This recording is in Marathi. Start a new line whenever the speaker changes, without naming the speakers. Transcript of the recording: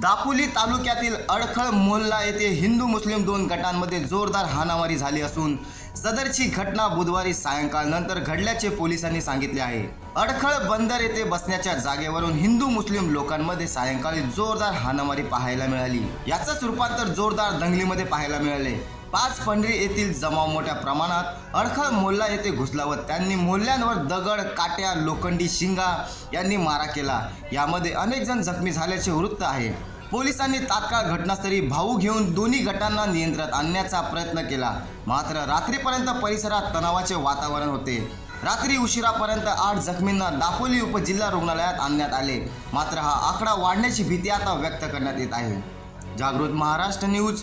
दापोली तालुक्यातील अडखळ मोहल्ला येथे हिंदू मुस्लिम दोन गटांमध्ये जोरदार हाणामारी झाली असून सदरची घटना बुधवारी सायंकाळ नंतर घडल्याचे पोलिसांनी सांगितले आहे. अडखळ बंदर येथे बसण्याच्या जागेवरून हिंदू मुस्लिम लोकांमध्ये सायंकाळी जोरदार हाणामारी पाहायला मिळाली. याचंच रूपांतर जोरदार दंगलीमध्ये पाहायला मिळाले. पाच पंढरी येथील जमाव मोठ्या प्रमाणात अडखळ मोल्ला येथे घुसला व त्यांनी मोल्ल्यांवर दगड काट्या लोखंडी शिंगा यांनी मारा केला. यामध्ये अनेक जण जखमी झाल्याचे वृत्त आहे. पोलिसांनी तात्काळ घटनास्थळी भाऊ घेऊन दोन्ही गटांना नियंत्रणात आणण्याचा प्रयत्न केला. मात्र रात्रीपर्यंत परिसरात तणावाचे वातावरण होते. रात्री उशिरापर्यंत आठ जखमींना दापोली उपजिल्हा रुग्णालयात आणण्यात आले. मात्र हा आकडा वाढण्याची भीती आता व्यक्त करण्यात येत आहे. जागृत महाराष्ट्र न्यूज